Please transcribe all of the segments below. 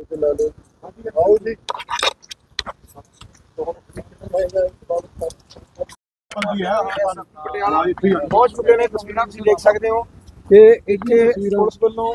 ਆਓ ਜੀ ਪਹੁੰਚ ਚੁੱਕੇ ਨੇ ਤਸਵੀਰਾਂ ਤੁਸੀਂ ਦੇਖ ਸਕਦੇ ਹੋ ਕਿ ਇੱਥੇ ਪੁਲਿਸ ਵੱਲੋਂ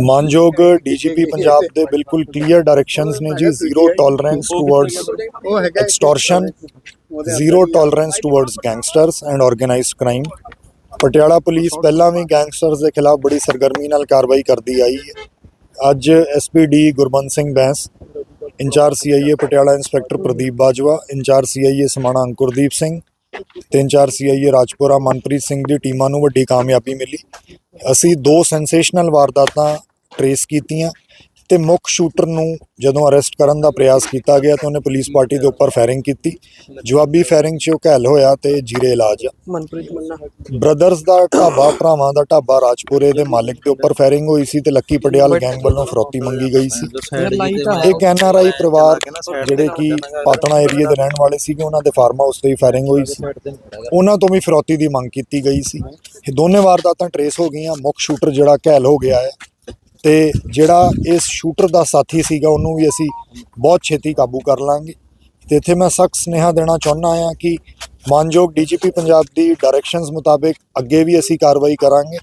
ਮਾਨਯੋਗ ਡੀਜੀਪੀ ਪੰਜਾਬ ਦੇ ਬਿਲਕੁਲ ਕਲੀਅਰ ਡਾਇਰੈਕਸ਼ਨਸ ਨੇ ਜੀ zero tolerance towards extortion zero tolerance towards gangsters and organised crime Patiala police ਪਹਿਲਾਂ ਵੀ ਗੈਂਗਸਟਰਸ ਦੇ ਖਿਲਾਫ ਬੜੀ ਸਰਗਰਮੀ ਨਾਲ ਕਾਰਵਾਈ ਕਰਦੀ ਆਈ। ਹੈ ਅੱਜ SPD Gurband Singh Bains, incharge CIA Patiala inspector Pradeep Bajwa, incharge CIA Samana Ankurdeep Singh ਤੇ ਇੰਚਾਰਜ ਸੀਆਈਏ ਰਾਜਪੁਰਾ ਮਨਪ੍ਰੀਤ ਸਿੰਘ ਦੀ ਟੀਮਾਂ ਨੂੰ ਵੱਡੀ ਕਾਮਯਾਬੀ ਮਿਲੀ। ਅਸੀਂ ਦੋ ਸੈਂਸੇਸ਼ਨਲ ਵਾਰਦਾਤਾਂ ਟਰੇਸ ਕੀਤੀਆਂ। ਤੇ ਮੁੱਖ ਸ਼ੂਟਰ ਨੂੰ ਜਦੋਂ ਅਰੈਸਟ ਕਰਨ ਦਾ ਪ੍ਰਯਾਸ ਕੀਤਾ ਗਿਆ ਤਾਂ ਉਹਨੇ ਪੁਲਿਸ ਪਾਰਟੀ ਦੇ ਉੱਪਰ ਫਾਇਰਿੰਗ ਕੀਤੀ। ਜਵਾਬੀ ਫਾਇਰਿੰਗ 'ਚ ਉਹ ਘਾਇਲ ਹੋਇਆ ਤੇ ਜੀਰੇ ਇਲਾਜ ਆ। ਮਨਪ੍ਰੀਤ ਮੰਨਾ। ਬ੍ਰਦਰਸ ਦਾ ਢਾਬਾ ਭਰਾਵਾਂ ਦਾ ਢਾਬਾ ਰਾਜਪੁਰੇ ਦੇ ਮਾਲਕ ਦੇ ਉੱਪਰ ਫਾਇਰਿੰਗ ਹੋਈ ਸੀ ਤੇ ਲੱਕੀ ਪਟਿਆਲ ਗੈਂਗ ਵੱਲੋਂ ਫਰੋਤੀ ਮੰਗੀ ਗਈ ਸੀ। ਇੱਕ ਐਨਆਰਆਈ ਪਰਿਵਾਰ ਜਿਹੜੇ ਕਿ ਪਾਤਣਾ ਏਰੀਆ ਦੇ ਰਹਿਣ ਵਾਲੇ ਸੀਗੇ ਉਹਨਾਂ ਦੇ ਫਾਰਮ ਹਾਊਸ ਤੇ ਹੀ ਫਾਇਰਿੰਗ ਹੋਈ ਸੀ। ਉਹਨਾਂ ਤੋਂ ਵੀ ਫਰੋਤੀ ਦੀ ਮੰਗ ਕੀਤੀ ਗਈ ਸੀ। ਇਹ ਦੋਨੇ ਵਾਰਦਾਤਾਂ ਟਰੇਸ ਹੋ ਗਈਆਂ। ਮੁੱਖ ਸ਼ੂਟਰ ਜਿਹੜਾ ਘਾਇਲ ਹੋ ਗਿਆ ਹੈ। ਤੇ ਜਿਹੜਾ ਇਸ ਸ਼ੂਟਰ ਦਾ ਸਾਥੀ ਸੀਗਾ ਉਹਨੂੰ ਵੀ ਅਸੀਂ ਬਹੁਤ ਛੇਤੀ ਕਾਬੂ ਕਰ ਲਾਂਗੇ। ਤੇ ਇੱਥੇ ਮੈਂ ਸਖਤ ਸੁਨੇਹਾ ਦੇਣਾ ਚਾਹੁੰਦਾ ਆ ਕਿ ਮਾਨਯੋਗ ਡੀਜੀਪੀ ਪੰਜਾਬ ਦੀ ਡਾਇਰੈਕਸ਼ਨਸ ਮੁਤਾਬਿਕ ਅੱਗੇ ਵੀ ਅਸੀਂ ਕਾਰਵਾਈ ਕਰਾਂਗੇ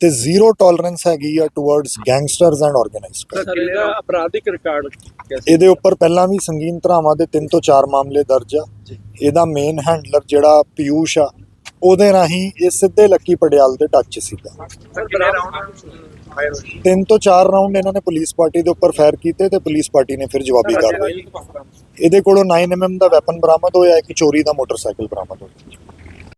ਤੇ ਜ਼ੀਰੋ ਟੋਲਰੈਂਸ ਹੈਗੀ ਆ ਟੁਵਰਡਸ ਗੈਂਗਸਟਰਸ ਐਂਡ ਆਰਗੇਨਾਈਜ਼ਡ ਇਹਦਾ ਅਪਰਾਧਿਕ ਰਿਕਾਰਡ ਇਹਦੇ ਉੱਪਰ ਪਹਿਲਾਂ ਵੀ ਸੰਗੀਨ ਧਰਾਵਾਂ ਦੇ 3 ਤੋਂ 4 ਮਾਮਲੇ ਦਰਜ ਆ। ਇਹਦਾ ਮੇਨ ਹੈਂਡਲਰ ਜਿਹੜਾ ਪਿਊਸ਼ ਆ ਉਹਦੇ ਰਾਹੀਂ ਇਹ ਸਿੱਧੇ ਲੱਕੀ ਪੜਿਆਲ ਦੇ ਟੱਚ ਸੀਗਾ। ਰਾਉਂਡ ਤਿੰਨ ਤੋਂ ਚਾਰ ਰਾਉਂਡ ਇਹਨਾਂ ਨੇ ਪੁਲਿਸ ਪਾਰਟੀ ਦੇ ਉੱਪਰ ਫਾਇਰ ਕੀਤੇ ਤੇ ਪੁਲਿਸ ਪਾਰਟੀ ਨੇ ਫਿਰ ਜਵਾਬੀ ਕਾਰਵਾਈ ਇਹਦੇ ਕੋਲੋਂ 9mm ਦਾ ਵੈਪਨ ਬਰਾਮਦ ਹੋਇਆ ਇੱਕ ਚੋਰੀ ਦਾ ਮੋਟਰਸਾਈਕਲ ਬਰਾਮਦ ਹੋਇਆ।